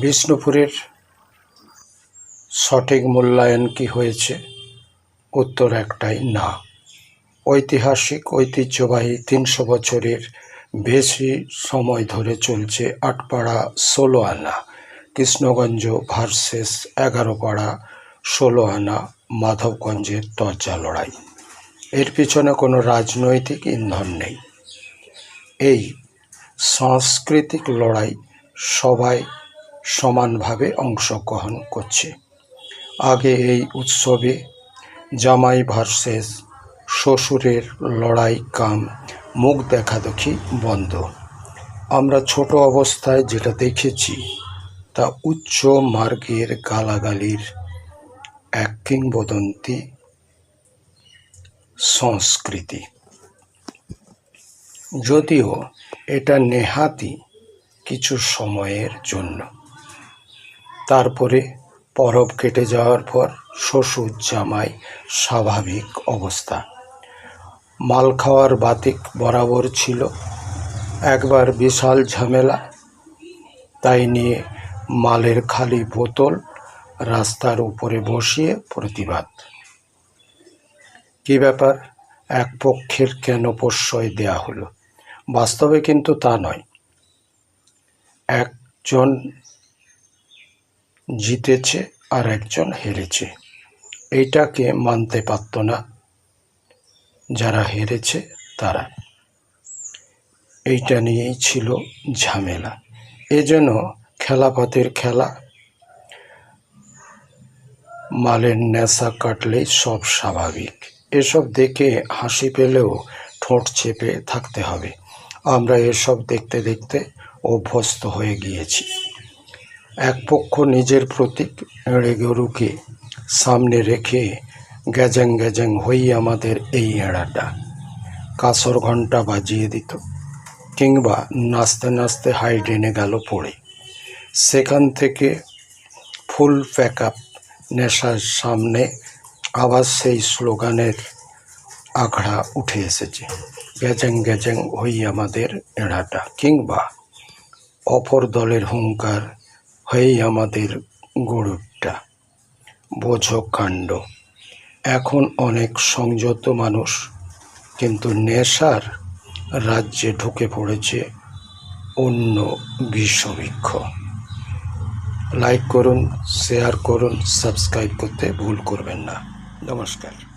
বিষ্ণুপুরের সঠিক মূল্যায়ন কি হয়েছে? উত্তর একটাই, না। ঐতিহাসিক ঐতিহ্যবাহী তিনশো বছরের বেশি সময় ধরে চলছে আটপাড়া ষোলো আনা কৃষ্ণগঞ্জ ভার্সেস এগারো পাড়া ষোলো আনা মাধবগঞ্জের দরজা লড়াই। এর পিছনে কোনো রাজনৈতিক ইন্ধন নেই। এই সাংস্কৃতিক লড়াই সবাই সমানভাবে অংশগ্রহণ করছে। আগে এই উৎসবে জামাই ভার্সেস শ্বশুরের লড়াই কাম মুখ দেখাদেখি বন্ধ। আমরা ছোট অবস্থায় যেটা দেখেছি, তা উচ্চ মার্গের গালাগালির এক কিংবদন্তি সংস্কৃতি। যদিও এটা নেহাতি কিছু সময়ের জন্য। তারপরে পরব কেটে যাওয়ার পর শ্বশুর জামাই স্বাভাবিক অবস্থা। মাল খাওয়ার বাতিক বরাবর ছিল। একবার বিশাল ঝামেলা, তাই নিয়ে মালের খালি বোতল রাস্তার উপরে বসিয়ে প্রতিবাদ। কি ব্যাপার? এক পক্ষের কেন প্রশ্রয় দেয়া হলো? বাস্তবে কিন্তু তা নয়। একজন জিতেছে আর একজন হেরেছে। এইটাকে মানতে পারত না যারা হেরেছে তারা। এইটা নিয়েই ছিল ঝামেলা। এজন্য খেলাপাতের খেলা, মালের নেশা কাটলেই সব স্বাভাবিক। এসব দেখে হাসি পেলেও ঠোঁট চেপে থাকতে হবে। আমরা এসব দেখতে দেখতে অভ্যস্ত হয়ে গিয়েছি। এক পক্ষ নিজের প্রতীক এড়ে গরুকে সামনে রেখে গ্যাজাং গ্যাজাং হই আমাদের এই এড়াটা। কাসর ঘণ্টা বাজিয়ে দিত, কিংবা নাচতে নাচতে হাই ড্রেনে গেল পড়ে। সেখান থেকে ফুল প্যাক আপ নেশার সামনে আবার সেই স্লোগানের আখড়া উঠে এসেছে, গ্যাজাং গ্যাজাং হই আমাদের এড়াটা, কিংবা অপর দলের হুঙ্কার হয়েই আমাদের গরুরটা। বোঝো কাণ্ড। এখন অনেক সংযত মানুষ, কিন্তু নেশার রাজ্যে ঢুকে পড়েছে অন্য বিশ্ববৃক্ষ লাইক করুন শেয়ার করুন সাবস্ক্রাইব করতে ভুল করবেন না। নমস্কার।